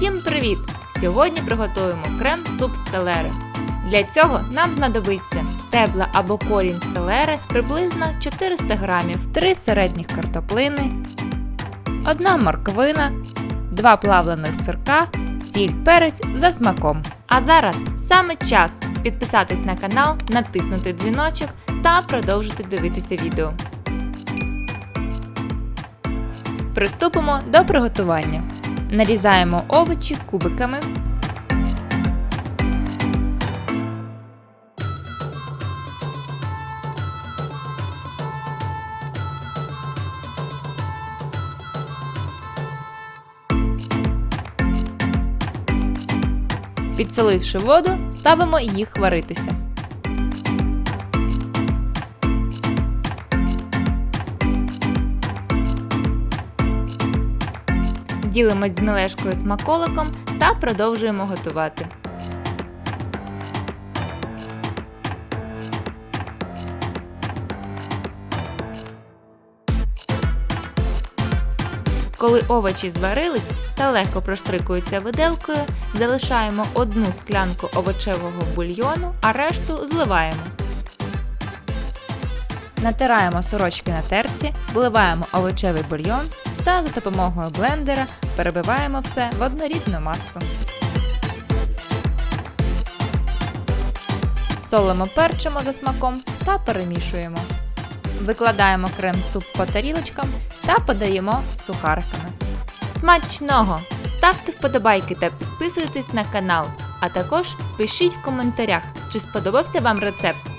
Усім привіт! Сьогодні приготуємо крем-суп з селери. Для цього нам знадобиться стебла або корінь селери приблизно 400 грамів, 3 середніх картоплини, 1 морквина, 2 плавлених сирка, сіль, перець за смаком. А зараз саме час підписатись на канал, натиснути дзвіночок та продовжити дивитися відео. Приступимо до приготування. Нарізаємо овочі кубиками. Підсоливши воду, ставимо їх варитися. Ділимось з мелешкою смаколиком та продовжуємо готувати. Коли овочі зварились та легко проштрикуються виделкою, залишаємо одну склянку овочевого бульйону, а решту зливаємо. Натираємо сорочки на терці, вливаємо овочевий бульйон та за допомогою блендера перебиваємо все в однорідну масу. Солимо перчимо за смаком та перемішуємо. Викладаємо крем-суп по тарілочкам та подаємо з сухариками. Смачного! Ставте вподобайки та підписуйтесь на канал, а також пишіть в коментарях, чи сподобався вам рецепт.